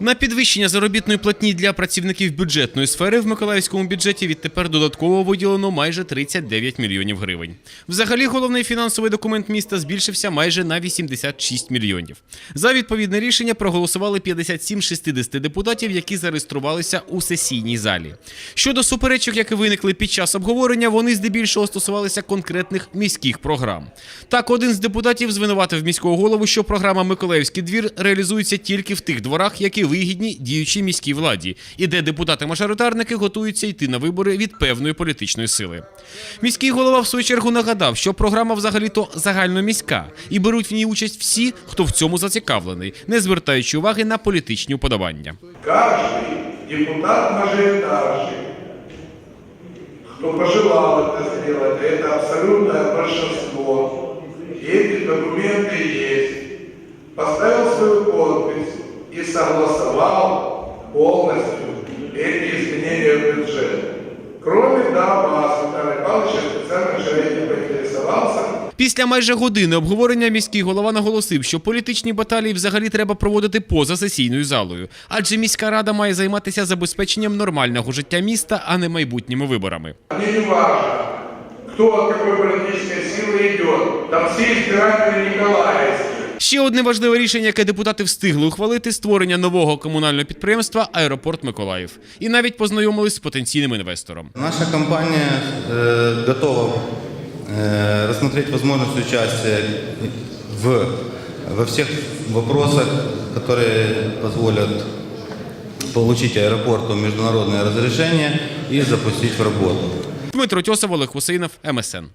На підвищення заробітної платні для працівників бюджетної сфери в миколаївському бюджеті відтепер додатково виділено майже 39 мільйонів гривень. Взагалі, головний фінансовий документ міста збільшився майже на 86 мільйонів. За відповідне рішення проголосували 57-60 депутатів, які зареєструвалися у сесійній залі. Щодо суперечок, які виникли під час обговорення, вони здебільшого стосувалися конкретних міських програм. Так, один з депутатів звинуватив міського голову, що програма Миколаївський двір реалізується тільки в тих дворах, які вигідні діючій міській владі, і де депутати-мажоритарники готуються йти на вибори від певної політичної сили. Міський голова в свою чергу нагадав, що програма взагалі-то загальноміська, і беруть в ній участь всі, хто в цьому зацікавлений, не звертаючи уваги на політичні уподобання. Каждый депутат-мажоритарщик, кто пожелал это сделать, а это абсолютное большинство, и эти документы есть, поставил свою подпись и согласовал полностью эти изменения в бюджет. Кроме, да, вас, Виталий Павлович, я специально вчера этим поинтересовался, Після майже години обговорення міський голова наголосив, що політичні баталії взагалі треба проводити поза сесійною залою, адже міська рада має займатися забезпеченням нормального життя міста, а не майбутніми виборами. Мне не важно, кто от какой политической силы идет. Там все избиратели Николаевские. Ще одне важливе рішення, яке депутати встигли ухвалити створення нового комунального підприємства Аеропорт Миколаїв, і навіть познайомились з потенційним інвестором. Наша компания э, готова э, рассмотреть возможность участия в, во всех вопросах, которые позволят получить аэропорту международное разрешение и запустить в работу. Дмитро Тьосов, Олег Хусейнов, МСН.